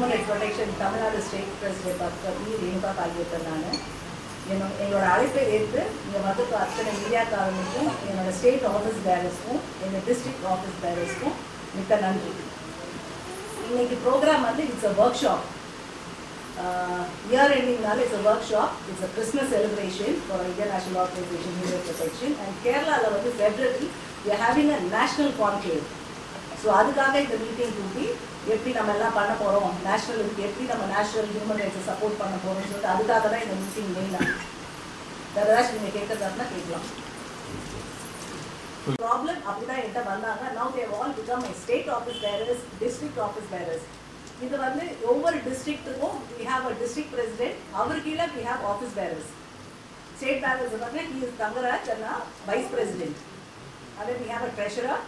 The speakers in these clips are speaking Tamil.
from Indian Tamil Nadu state president doctor P Renuka காகியத்தன் நான். என்னோட எங்களோட அழைப்பை ஏற்று இங்கே வந்து அத்தனை மீடியாக்காரனுக்கும் என்னோட ஸ்டேட் ஆஃபீஸ் பேரர்ஸ்க்கும் எங்கள் டிஸ்ட்ரிக்ட் ஆஃபீஸ் பேரர்ஸ்க்கும் மிக்க நன்றி. இன்னைக்கு ப்ரோக்ராம் வந்து it's a workshop year எண்டிங்னால it's a workshop it's a Christmas celebration for Indian national organisation human protection and கேரளாவில் வந்து February we having a national conclave so அதுக்காக இந்த மீட்டிங் கூட்டி எப்படி நம்ம எல்லாம் பண்ண போகிறோம் நேஷனலுக்கு எப்படி நம்ம நேஷனல் ஹியூமன் ரைட்ஸை சப்போர்ட் பண்ண போகிறோம்னு சொல்லிட்டு அதுக்காக தான் இந்த மீட்டிங் மெயினாக வேறு ஏதாச்சும் நீங்கள் கேட்கறதா கேட்கலாம். ப்ராப்ளம் அப்படிதான் என்கிட்ட வந்தாங்க. Now they all become my state office bearers district office bearers இது வந்து ஒவ்வொரு டிஸ்ட்ரிக்ட்டுக்கும் we have a district president அவர் கீழே we have office bearers state bearers வந்து ஹி இஸ் தங்கராஜ் அண்ணா வைஸ் பிரசிடென்ட் அதே we have a treasurer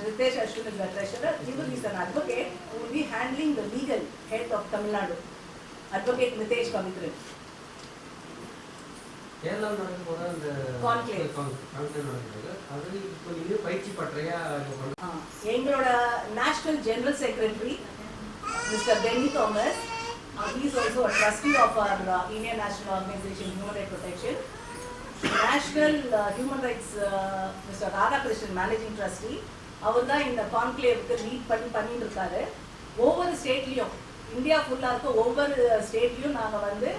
Ritesh Ashwin is the treasurer. He will be an advocate who will be handling the legal head of Tamil Nadu. Advocate Nitesh Pavitran. கேரளாவில் நடக்கும் போது அந்த Conclave. கான்க்ளேவ் நடக்குது அது இப்போ நீங்கள் பயிற்சி பற்றையா இது பண்ண ஆ, எங்களோட national general secretary mister Benny Thomas he's also trustee of our Indian national organisation human right protection national human rights mister Radhakrishnan managing trustee அவர் தான் இந்த கான்க்ளேவுக்கு லீட் பண்ணி பண்ணிட்டு இருக்காரு ஒவ்வொரு ஸ்டேட்லேயும் இந்தியா ஃபுல்லாக இருக்க ஒவ்வொரு ஸ்டேட்லேயும் நாங்கள் வந்து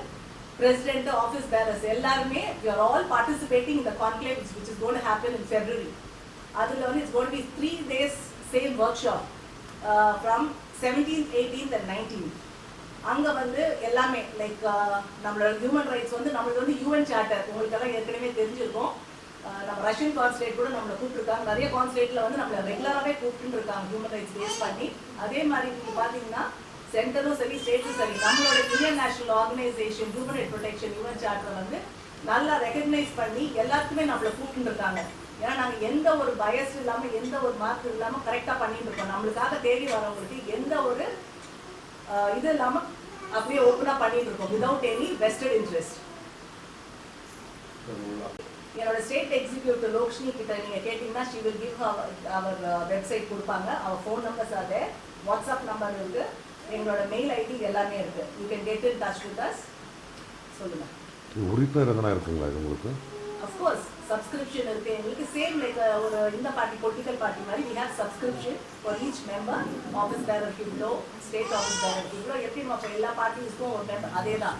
பிரசிடென்ட் ஆஃபீஸ் பேரர்ஸ் எல்லாருமே யூஆர் ஆர் ஆல் பார்ட்டிசிபேட்டிங் இந்த conclave which is gonna happen in February அதில் வந்து it's gonna be three days same workshop from seventeen eighteenth and nineteen அங்கே வந்து எல்லாமே லைக் uh, நம்மளோட ஹியூமன் ரைட்ஸ் வந்து நம்மளுக்கு வந்து யூஎன் சார்ட்டர் உங்களுக்கெல்லாம் ஏற்கனவே தெரிஞ்சிருக்கும். நம்ம ரஷ்யன் கான்சுலேட் கூட நம்மளை கூப்பிட்டுருக்காங்க. நிறைய கான்சுலேட்டில் வந்து நம்மளை ரெகுலராகவே கூப்பிட்டு இருக்காங்க ஹியூமன் ரைட்ஸ் பேஸ் பண்ணி. அதே மாதிரி நீங்கள் பார்த்தீங்கன்னா சென்டரும் சரி ஸ்டேட்டும் சரி நம்மளோட Indian national organisation human right protection human charter வந்து நல்லா ரெகக்னைஸ் பண்ணி எல்லாத்துக்குமே நம்மளை கூப்பிட்டு இருக்காங்க ஏன்னா நாங்கள் எந்த ஒரு பயஸ் இல்லாமல் எந்த ஒரு மார்க் இல்லாமல் கரெக்டாக பண்ணிட்டு இருக்கோம். நம்மளுக்காக தேடி வரவங்களுக்கு எந்த ஒரு இது இல்லாமல் அப்படியே ஓப்பனாக பண்ணிட்டு இருக்கோம் விதவுட் எனி வெஸ்டட் இன்ட்ரெஸ்ட் என்னோட ஸ்டேட் எக்ஸிக்யூட்டிவ் லோக்ஷ்னி கிட்ட நீங்க கேட்டீங்கன்னா she will give her website கொடுப்பாங்க. அவர் ஃபோன் நம்பர்ஸ் அது வாட்ஸ்அப் நம்பர் இருக்கு. எங்களோட மெயில் ஐடி எல்லாமே இருக்கு. You can get in touch with us சொல்லுங்க. உறுப்பினர் எதனா இருக்குங்களா இது உங்களுக்கு? அஃப்கோர்ஸ் சப்ஸ்கிரிப்ஷன் இருக்கு. எங்களுக்கு சேம் லைக் ஒரு இந்த பார்ட்டி பொலிட்டிக்கல் பார்ட்டி மாதிரி we have subscription for each member office bearer இவ்வளோ ஸ்டேட் ஆஃபீஸ் பேரர் இவ்வளோ எப்படி நம்ம எல்லா பார்ட்டிஸ்க்கும் ஒரு மெம்பர் அதே தான்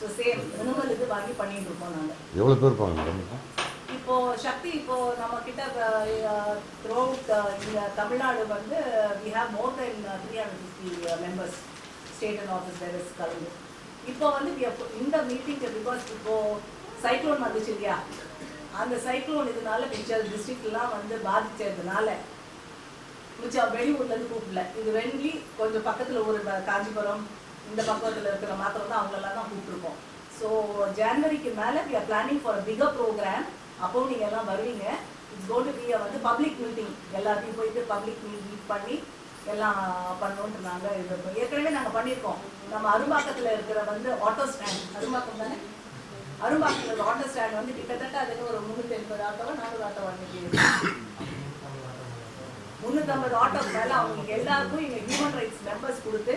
ஸோ சேம் மினிமல் இது வாங்கி பண்ணிட்டு இருக்கோம் நாங்கள் எவ்வளோ பேர் இருப்பாங்க இப்போ சக்தி இப்போ நம்ம கிட்ட த்ரூ இந்த தமிழ்நாடு வந்து we have more than three hundred fifty members state and office levels கலந்து இப்போ வந்து இந்த மீட்டிங்க்கு பிகாஸ் இப்போ சைக்ளோன் வந்துச்சு இல்லையா? அந்த சைக்ளோன் இதனால மிச்சம் டிஸ்ட்ரிக்ட்லாம் வந்து பாதிச்சதுனால மிச்சம் வெளியூர்லேருந்து கூப்பிடல. இது வெண்டி கொஞ்சம் பக்கத்தில் ஒரு காஞ்சிபுரம் இந்த பக்கத்தில் இருக்கிற மாத்திரம் தான் அவங்களெல்லாம் தான் கூப்பிட்டுருக்கோம். ஸோ ஜனவரிக்கு மேலே we are planning for bigger programme அப்பவும் அப்போ நீங்கள் எல்லாம் வருவீங்க. இட்ஸ் கோட் பி வந்து பப்ளிக் மீட்டிங் எல்லாத்தையும் போயிட்டு பப்ளிக் மீட் பண்ணி எல்லாம் பண்ணோன்ட்டு நாங்கள் இது ஏற்கனவே நாங்கள் பண்ணியிருக்கோம். நம்ம அரும்பாக்கத்தில் இருக்கிற வந்து ஆட்டோ ஸ்டாண்ட் அரும்பாக்கம் தானே? அரும்பாக்கத்தில் இருக்கிற ஆட்டோ ஸ்டாண்ட் வந்து கிட்டத்தட்ட அதுக்கு ஒரு முந்நூற்றி எண்பது ஆட்டோவா நானூறு ஆட்டோ அன்னைக்கு முந்நூற்றம்பது ஆட்டோ மேலே அவங்களுக்கு எல்லாருக்கும் எங்கள் ஹியூமன் ரைட்ஸ் மெம்பர்ஸ் கொடுத்து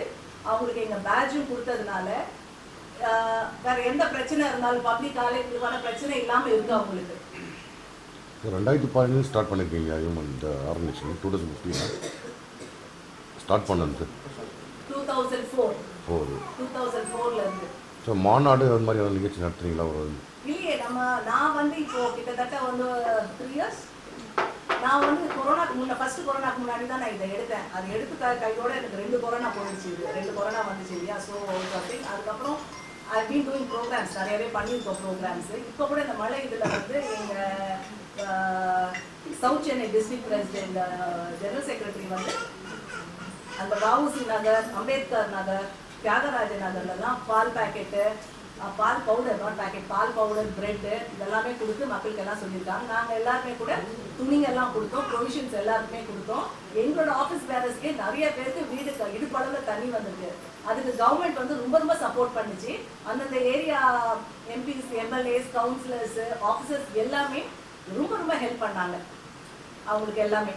அவங்களுக்கு எங்கள் பேட்சும் கொடுத்ததுனால வேற எந்த பிரச்சனை இருந்தாலும் பப்ளிக் இதுவான பிரச்சனை இல்லாமல் இருக்கு அவங்களுக்கு. ரெண்டாயிரத்தி பதினஞ்சு ஸ்டார்ட் பண்ணியிருக்கீங்க ஹியூமன் இந்த organisation two thousand fifteen start பண்ணது. டூ தௌசண்ட் ஃபோர் போகுது. டூ தௌசண்ட் ஃபோர்லேருந்து ஸோ மாநாடு அது மாதிரி ஏதாவது நிகழ்ச்சி நடத்துறீங்களா? ஒரு இல்லையே நம்ம நான் வந்து இப்போ கிட்டத்தட்ட வந்து த்ரீ இயர்ஸ் நான் வந்து கொரோனாக்கு முன்ன ஃபர்ஸ்ட் கொரோனாக்கு முன்னாடி தான் நான் இதை எடுத்தேன். அது எடுத்து கையோட எனக்கு ரெண்டு கொரோனா போயிடுச்சு ரெண்டு கொரோனா வந்துச்சு இல்லையா? ஸோ அதுக்கப்புறம் ஐ பீன் டூயிங் ப்ரோக்ராம்ஸ் நிறையவே பண்ணியிருக்கோம் ப்ரோக்ராம்ஸ் இப்போ கூட இந்த மழை இதில் வந்து எங்கள் south Chennai district president general secretary வந்து அந்த வஉசி நகர் அம்பேத்கர் நகர் தியாகராஜ நகர்லலாம் பால் பாக்கெட்டு பால் பவுடர் நாட் பேக்கெட் பால் பவுடர் பிரெட்டு இதெல்லாமே கொடுத்து மக்களுக்கு எல்லாம் சொல்லியிருக்காங்க. நாங்கள் எல்லாருமே கூட துணிங்க எல்லாம் கொடுத்தோம் ப்ரொவிஷன்ஸ் எல்லாருக்குமே கொடுத்தோம். எங்களோட ஆஃபீஸ் பேரர்ஸ்க்கே நிறைய பேருக்கு வீடு க- இடுப்பளவில் தண்ணி வந்திருக்கு. அதுக்கு கவர்மெண்ட் வந்து ரொம்ப ரொம்ப சப்போர்ட் பண்ணுச்சு. அந்தந்த area MPs MLAs councillors officers எல்லாமே ரொம்ப ரொம்ப ஹெல்ப் பண்ணாங்க. அவங்களுக்கு எல்லாமே.